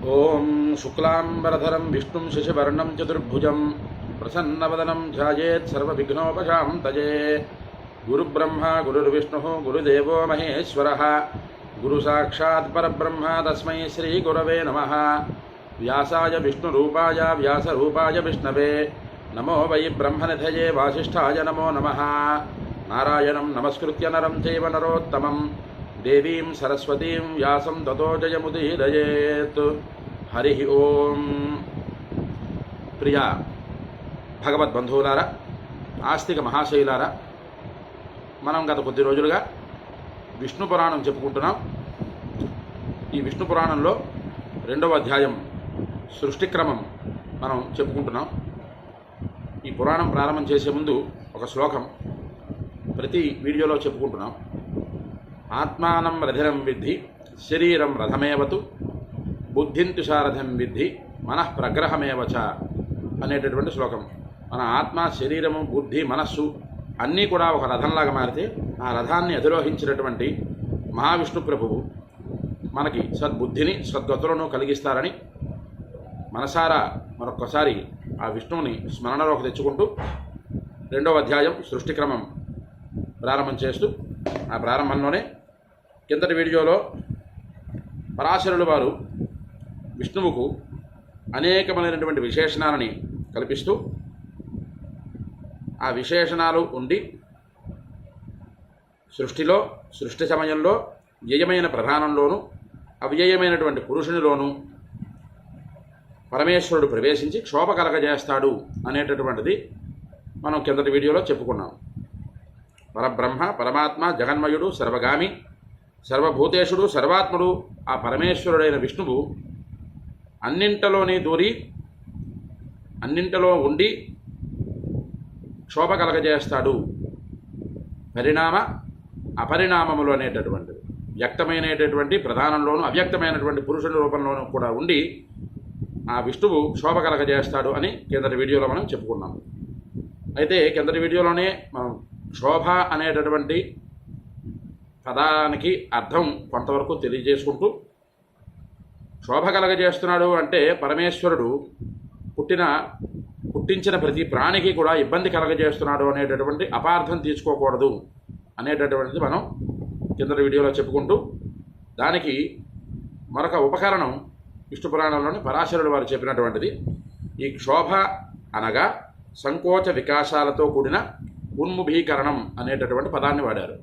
ॐ शुक्लाम्बरधरं विष्णुं शशिवर्णं चतुर्भुजं प्रसन्नवदनं ध्यायेत् सर्वविघ्नोपशान्तये गुरुब्रह्मा गुरुर्विष्णुः गुरुदेवो महेश्वरः गुरुसाक्षात् परब्रह्म तस्मै श्रीगुरवे नमः व्यासाय विष्णुरूपाय व्यासरूपाय विष्णवे नमो वै ब्रह्मनिधये वासिष्ठाय नमो नमः नारायणं नमस्कृत्य नरं चैव नरोत्तमं దేవీం సరస్వతీం వ్యాసం తతో జయముదీరయేత్ హరి ఓం. ప్రియ భగవద్బంధువులారా ఆస్తిక మహాశైలారా మనం గత కొద్ది రోజులుగా విష్ణు పురాణం చెప్పుకుంటున్నాం. ఈ విష్ణు పురాణంలో రెండవ అధ్యాయం సృష్టిక్రమం మనం చెప్పుకుంటున్నాం. ఈ పురాణం ప్రారంభం చేసే ముందు ఒక శ్లోకం ప్రతి వీడియోలో చెప్పుకుంటున్నాం. ఆత్మానం రథిరం విద్ధి శరీరం రథమేవతు బుద్ధింతు సారథం విద్ధి మనః ప్రగ్రహమేవచ అనేటటువంటి శ్లోకం. మన ఆత్మ శరీరము బుద్ధి మనస్సు అన్నీ కూడా ఒక రథంలాగా మారితే ఆ రథాన్ని అధిరోహించినటువంటి మహావిష్ణు ప్రభువు మనకి సద్బుద్ధిని సద్గతులను కలిగిస్తారని మనసారా మరొక్కసారి ఆ విష్ణువుని స్మరణలోకి తెచ్చుకుంటూ రెండవ అధ్యాయం సృష్టిక్రమం ప్రారంభం చేస్తూ ఆ ప్రారంభంలోనే కిందటి వీడియోలో పరాశరులు వారు విష్ణువుకు అనేకమైనటువంటి విశేషణాలని కల్పిస్తూ ఆ విశేషణాలు ఉండి సృష్టిలో సృష్టి సమయంలో వ్యయమైన ప్రధానంలోను అవ్యయమైనటువంటి పురుషునిలోను పరమేశ్వరుడు ప్రవేశించి క్షోభ కలగజేస్తాడు అనేటటువంటిది మనం కిందటి వీడియోలో చెప్పుకున్నాం. పరబ్రహ్మ పరమాత్మ జగన్మయుడు సర్వగామి సర్వభూతేశుడు సర్వాత్ముడు ఆ పరమేశ్వరుడైన విష్ణువు అన్నింటలోనే దూరి అన్నింటిలో ఉండి క్షోభ కలగజేస్తాడు. పరిణామ అపరిణామములు అనేటటువంటిది. వ్యక్తమైనటువంటి ప్రధానంలోనూ అవ్యక్తమైనటువంటి పురుషుని రూపంలోనూ కూడా ఉండి ఆ విష్ణువు క్షోభ కలగజేస్తాడు అని కిందటి వీడియోలో మనం చెప్పుకున్నాం. అయితే కిందటి వీడియోలోనే మనం క్షోభ అనేటటువంటి పదానికి అర్థం కొంతవరకు తెలియజేసుకుంటూ శోభ కలగజేస్తున్నాడు అంటే పరమేశ్వరుడు పుట్టిన పుట్టించిన ప్రతి ప్రాణికి కూడా ఇబ్బంది కలగజేస్తున్నాడు అనేటటువంటి అపార్థం తీసుకోకూడదు అనేటటువంటిది మనం కింద వీడియోలో చెప్పుకుంటూ దానికి మరొక ఉపకరణం విష్ణు పురాణంలోని పరాశరుడు వారు చెప్పినటువంటిది. ఈ క్షోభ అనగా సంకోచ వికాసాలతో కూడిన ఉన్ముఖీకరణం అనేటటువంటి పదాన్ని వాడారు.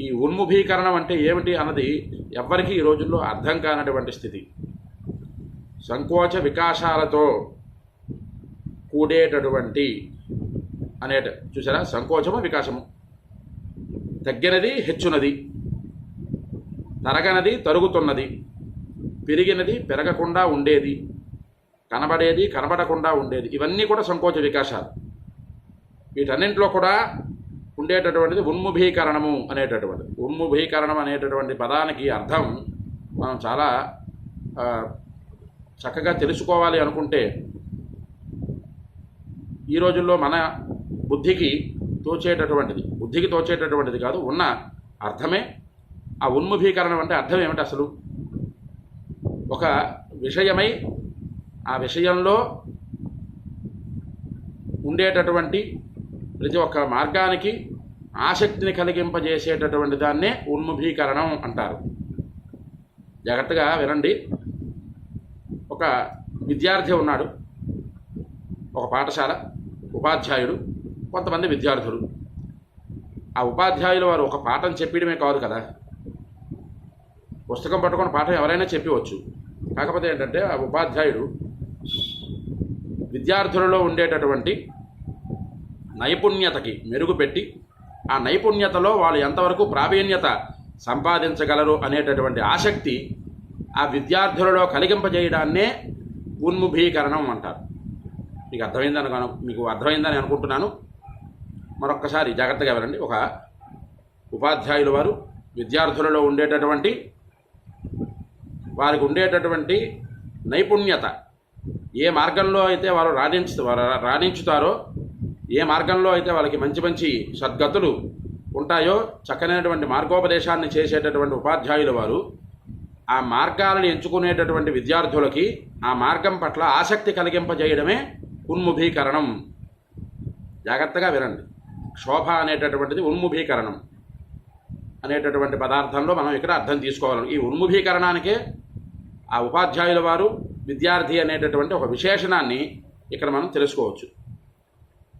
ఈ ఉన్ముఖీకరణం అంటే ఏమిటి అన్నది ఎవ్వరికీ ఈ రోజుల్లో అర్థం కానటువంటి స్థితి. సంకోచ వికాసాలతో కూడేటటువంటి అనేట చూసారా? సంకోచము వికాసము. తగ్గినది హెచ్చునది తరగనది తరుగుతున్నది. పెరిగినది పెరగకుండా ఉండేది. కనబడేది కనబడకుండా ఉండేది. ఇవన్నీ కూడా సంకోచ వికాసాలు. వీటన్నింటిలో కూడా ఉండేటటువంటిది ఉన్ముభీకరణము అనేటటువంటిది. ఉన్ముభీకరణం అనేటటువంటి పదానికి అర్థం మనం చాలా చక్కగా తెలుసుకోవాలి అనుకుంటే ఈ రోజుల్లో మన బుద్ధికి తోచేటటువంటిది బుద్ధికి తోచేటటువంటిది కాదు ఉన్న అర్థమే. ఆ ఉన్ముఖీకరణం అంటే అర్థం ఏమిటి అసలు? ఒక విషయమై ఆ విషయంలో ఉండేటటువంటి ప్రతి ఒక్క మార్గానికి ఆసక్తిని కలిగింపజేసేటటువంటి దాన్నే ఉన్ముఖీకరణం అంటారు. జాగ్రత్తగా వినండి. ఒక విద్యార్థి ఉన్నాడు. ఒక పాఠశాల ఉపాధ్యాయుడు కొంతమంది విద్యార్థులు. ఆ ఉపాధ్యాయులు వారు ఒక పాఠం చెప్పడమే కాదు కదా. పుస్తకం పట్టుకుని పాఠం ఎవరైనా చెప్పవచ్చు. కాకపోతే ఏంటంటే ఆ ఉపాధ్యాయుడు విద్యార్థులలో ఉండేటటువంటి నైపుణ్యతకి మెరుగుపెట్టి ఆ నైపుణ్యతలో వాళ్ళు ఎంతవరకు ప్రావీణ్యత సంపాదించగలరు అనేటటువంటి ఆసక్తి ఆ విద్యార్థులలో కలిగింపజేయడాన్నే ఉన్ముఖీకరణం అంటారు. మీకు అర్థమైందని మీకు అర్థమైందని అనుకుంటున్నాను. మరొక్కసారి జాగ్రత్తగా వినండి ఒక ఉపాధ్యాయుల వారు విద్యార్థులలో ఉండేటటువంటి వారికి ఉండేటటువంటి నైపుణ్యత ఏ మార్గంలో అయితే వారు రాణించు రాణించుతారో ఏ మార్గంలో అయితే వాళ్ళకి మంచి మంచి సద్గతులు ఉంటాయో చక్కనైనటువంటి మార్గోపదేశాన్ని చేసేటటువంటి ఉపాధ్యాయుల వారు ఆ మార్గాలను ఎంచుకునేటటువంటి విద్యార్థులకి ఆ మార్గం పట్ల ఆసక్తి కలిగింపజేయడమే ఉన్ముఖీకరణం. జాగ్రత్తగా వినండి. శోభ అనేటటువంటిది ఉన్ముఖీకరణం అనేటటువంటి పదార్థంలో మనం ఇక్కడ అర్థం తీసుకోవాలి. ఈ ఉన్ముఖీకరణానికే ఆ ఉపాధ్యాయుల వారు విద్యార్థి అనేటటువంటి ఒక విశేషణాన్ని ఇక్కడ మనం తెలుసుకోవచ్చు.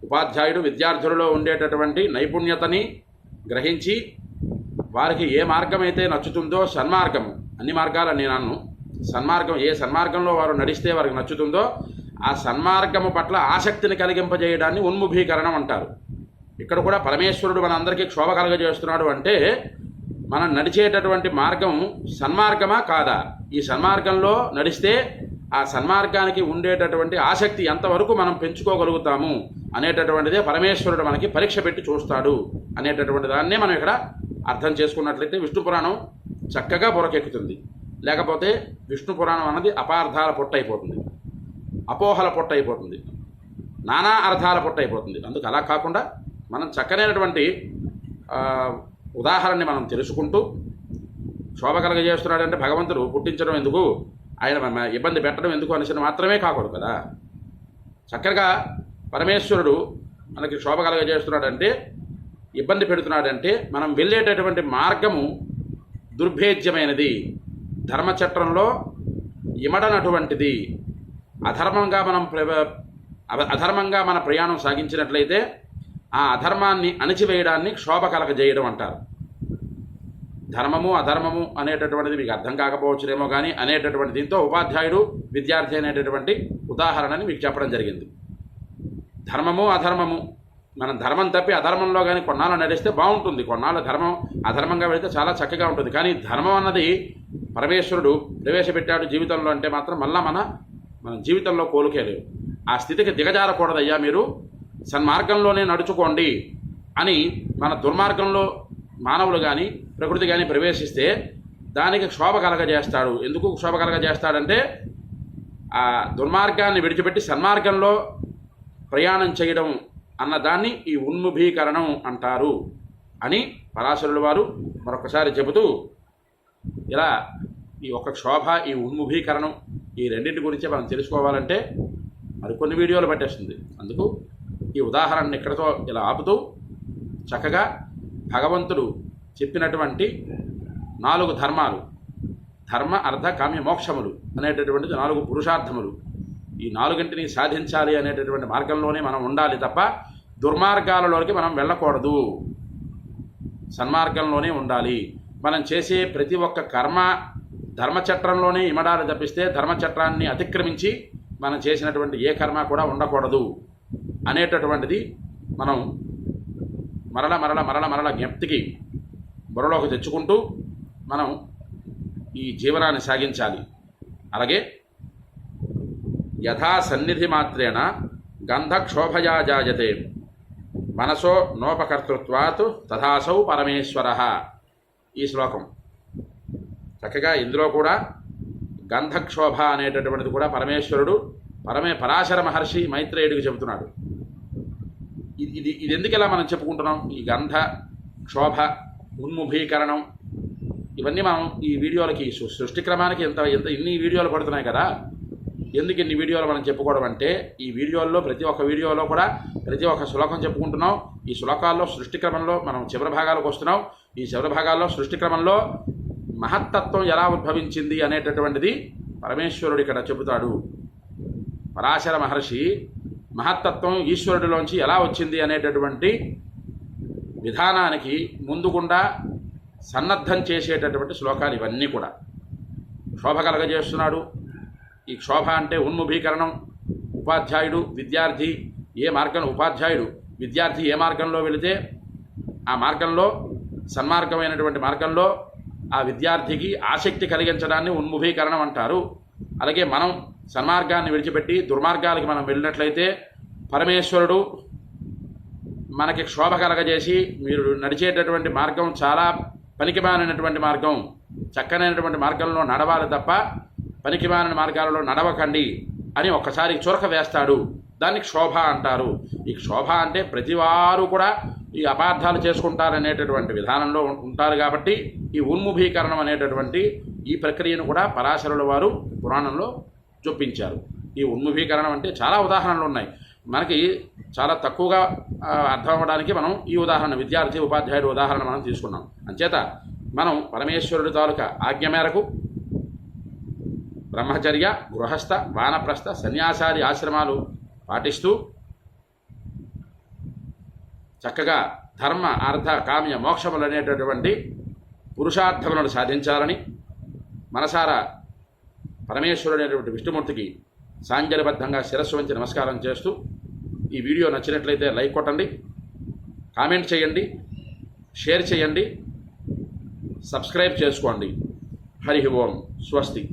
ఉపాధ్యాయుడు విద్యార్థులలో ఉండేటటువంటి నైపుణ్యతని గ్రహించి వారికి ఏ మార్గం అయితే నచ్చుతుందో సన్మార్గం అన్ని మార్గాలు నేను అన్ను సన్మార్గం ఏ సన్మార్గంలో వారు నడిస్తే వారికి నచ్చుతుందో ఆ సన్మార్గము పట్ల ఆసక్తిని కలిగింపజేయడాన్ని ఉన్ముఖీకరణం అంటారు. ఇక్కడ కూడా పరమేశ్వరుడు మన అందరికీ క్షోభ కలగజేస్తున్నాడు అంటే మనం నడిచేటటువంటి మార్గం సన్మార్గమా కాదా? ఈ సన్మార్గంలో నడిస్తే ఆ సన్మార్గానికి ఉండేటటువంటి ఆసక్తి ఎంతవరకు మనం పెంచుకోగలుగుతాము? అనేటటువంటిదే పరమేశ్వరుడు మనకి పరీక్ష పెట్టి చూస్తాడు అనేటటువంటి దాన్నే మనం ఇక్కడ అర్థం చేసుకున్నట్లయితే విష్ణు పురాణం చక్కగా పొరకెక్కుతుంది లేకపోతే విష్ణు పురాణం అన్నది అపార్థాల పొట్ట అయిపోతుంది. అపోహల పొట్ట అయిపోతుంది. నానా అర్థాల పొట్ట అయిపోతుంది. అందుకు అలా కాకుండా మనం చక్కనైనటువంటి ఉదాహరణని మనం తెలుసుకుంటూ శోభ కలగజేస్తున్నాడంటే భగవంతుడు పుట్టించడం ఎందుకు? ఆయన మన ఇబ్బంది పెట్టడం ఎందుకు అనేసి మాత్రమే కాకూడదు కదా. చక్కగా పరమేశ్వరుడు మనకి శోభ కలగజేస్తున్నాడంటే ఇబ్బంది పెడుతున్నాడంటే మనం వెళ్ళేటటువంటి మార్గము దుర్భేద్యమైనది. ధర్మచట్టంలో ఇమడనటువంటిది. అధర్మంగా మనం ప్ర- అధ- అధర్మంగా మన ప్రయాణం సాగించినట్లయితే ఆ అధర్మాన్ని అణిచివేయడాన్ని క్షోభ కలగజేయడం అంటారు. ధర్మము అధర్మము అనేటటువంటిది మీకు అర్థం కాకపోవచ్చునేమో కానీ అనేటటువంటి దీంతో ఉపాధ్యాయుడు విద్యార్థి అనేటటువంటి ఉదాహరణని మీకు చెప్పడం జరిగింది. ధర్మము అధర్మము. మనం ధర్మం తప్పి అధర్మంలో కానీ కొన్నాళ్ళు నడిస్తే బాగుంటుంది. కొన్నాళ్ళు ధర్మం అధర్మంగా వెళితే చాలా చక్కగా ఉంటుంది. కానీ ధర్మం అన్నది పరమేశ్వరుడు ప్రవేశపెట్టాడు జీవితంలో అంటే మాత్రం మళ్ళా మన మన జీవితంలో కోలుకేలేవు ఆ స్థితికి దిగజారకూడదయ్యా మీరు. సన్మార్గంలోనే నడుచుకోండి అని మన దుర్మార్గంలో మానవులు కానీ ప్రకృతి కానీ ప్రవేశిస్తే దానికి క్షోభ కలగజేస్తాడు. ఎందుకు క్షోభ కలగజేస్తాడంటే ఆ దుర్మార్గాన్ని విడిచిపెట్టి సన్మార్గంలో ప్రయాణం చేయడం అన్నదాన్ని ఈ ఉన్ముఖీకరణం అంటారు అని పరాశరుల వారు మరొకసారి చెబుతూ ఇలా ఈ ఒక్క క్షోభ ఈ ఉన్ముఖీకరణం ఈ రెండింటి గురించి మనం తెలుసుకోవాలంటే మరికొన్ని వీడియోలు పట్టేస్తుంది. అందుకు ఈ ఉదాహరణని ఇక్కడతో ఇలా ఆపుతూ చక్కగా భగవంతుడు చెప్పినటువంటి నాలుగు ధర్మాలు ధర్మ అర్థ కామ్య మోక్షములు అనేటటువంటిది నాలుగు పురుషార్థములు. ఈ నాలుగింటిని సాధించాలి అనేటటువంటి మార్గంలోనే మనం ఉండాలి తప్ప దుర్మార్గాలలోకి మనం వెళ్ళకూడదు. సన్మార్గంలోనే ఉండాలి. మనం చేసే ప్రతి ఒక్క కర్మ ధర్మచట్రంలోనే ఇమడాలి తప్పిస్తే ధర్మచట్రాన్ని అతిక్రమించి మనం చేసినటువంటి ఏ కర్మ కూడా ఉండకూడదు అనేటటువంటిది మనం మరల మరల మరల మరల జ్ఞప్తికి బుర్రలోకి తెచ్చుకుంటూ మనం ఈ జీవనాన్ని సాగించాలి. అలాగే యథా సన్నిధి మాత్రేణ గంధక్షోభయా జాయతే. మనసో నోపకర్తృత్వాత్ తథాసౌ పరమేశ్వర. ఈ శ్లోకం. చక్కగా ఇందులో కూడా గంధక్షోభ అనేటటువంటిది కూడా పరమేశ్వరుడు పరమే పరాశర మహర్షి మైత్రేయుడికి చెబుతున్నాడు. ఇది ఇది ఇది ఎందుకు ఇలా మనం చెప్పుకుంటున్నాం? ఈ గంధ క్షోభ ఉన్ముఖీకరణం ఇవన్నీ మనం ఈ వీడియోలకి సృష్టి క్రమానికి ఎంత ఎంత ఇన్ని వీడియోలు పడుతున్నాయి కదా. ఎందుకు ఇన్ని వీడియోలు మనం చెప్పుకోవడం అంటే ఈ వీడియోల్లో ప్రతి ఒక్క వీడియోలో కూడా ప్రతి ఒక్క శ్లోకం చెప్పుకుంటున్నాం. ఈ శ్లోకాల్లో సృష్టి క్రమంలో మనం చివరి భాగాలకు వస్తున్నాం. ఈ చివరి భాగాల్లో సృష్టి క్రమంలో మహత్తత్వం ఎలా ఉద్భవించింది అనేటటువంటిది పరమేశ్వరుడు ఇక్కడ చెబుతాడు. పరాశర మహర్షి మహత్తత్వం ఈశ్వరుడిలోంచి ఎలా వచ్చింది అనేటటువంటి విధానానికి ముందుగుండా సన్నద్ధం చేసేటటువంటి శ్లోకాలు ఇవన్నీ కూడా. శోభ కలగజేస్తున్నాడు. ఈ క్షోభ అంటే ఉన్ముఖీకరణం. ఉపాధ్యాయుడు విద్యార్థి ఏ మార్గం ఉపాధ్యాయుడు విద్యార్థి ఏ మార్గంలో వెళితే ఆ మార్గంలో సన్మార్గమైనటువంటి మార్గంలో ఆ విద్యార్థికి ఆసక్తి కలిగించడాన్ని ఉన్ముఖీకరణం అంటారు. అలాగే మనం సన్మార్గాన్ని విడిచిపెట్టి దుర్మార్గాలకి మనం వెళ్ళినట్లయితే పరమేశ్వరుడు మనకి క్షోభ కలగజేసి మీరు నడిచేటటువంటి మార్గం చాలా పనికిమాలినటువంటి మార్గం. చక్కనైనటువంటి మార్గంలో నడవాలి తప్ప పనికిమాలిన మార్గాలలో నడవకండి అని ఒక్కసారి చురక వేస్తాడు. దాన్ని క్షోభ అంటారు. ఈ క్షోభ అంటే ప్రతివారు కూడా ఈ అపార్థాలు చేసుకుంటారనేటటువంటి విధానంలో ఉంటారు కాబట్టి ఈ ఉన్ముఖీకరణం అనేటటువంటి ఈ ప్రక్రియను కూడా పరాశరుల వారు పురాణంలో చొప్పించారు. ఈ ఉన్ముఖీకరణం అంటే చాలా ఉదాహరణలు ఉన్నాయి. మనకి చాలా తక్కువగా అర్థం అవ్వడానికి మనం ఈ ఉదాహరణ విద్యార్థి ఉపాధ్యాయుడు ఉదాహరణ మనం తీసుకున్నాం. అంచేత మనం పరమేశ్వరుడి తాలూకా ఆజ్ఞ మేరకు బ్రహ్మచర్య గృహస్థ వానప్రస్థ సన్యాసాది ఆశ్రమాలు పాటిస్తూ చక్కగా ధర్మ అర్థ కామ్య మోక్షములు అనేటటువంటి పురుషార్థములను సాధించాలని మనసారా పరమేశ్వరుడైనటువంటి విష్ణుమూర్తికి సాంజలిబద్ధంగా శిరస్సు వంచి నమస్కారం చేస్తూ ఈ వీడియో నచ్చినట్లయితే లైక్ కొట్టండి కామెంట్ చేయండి షేర్ చేయండి సబ్స్క్రైబ్ చేసుకోండి. హరి ఓం స్వస్తి.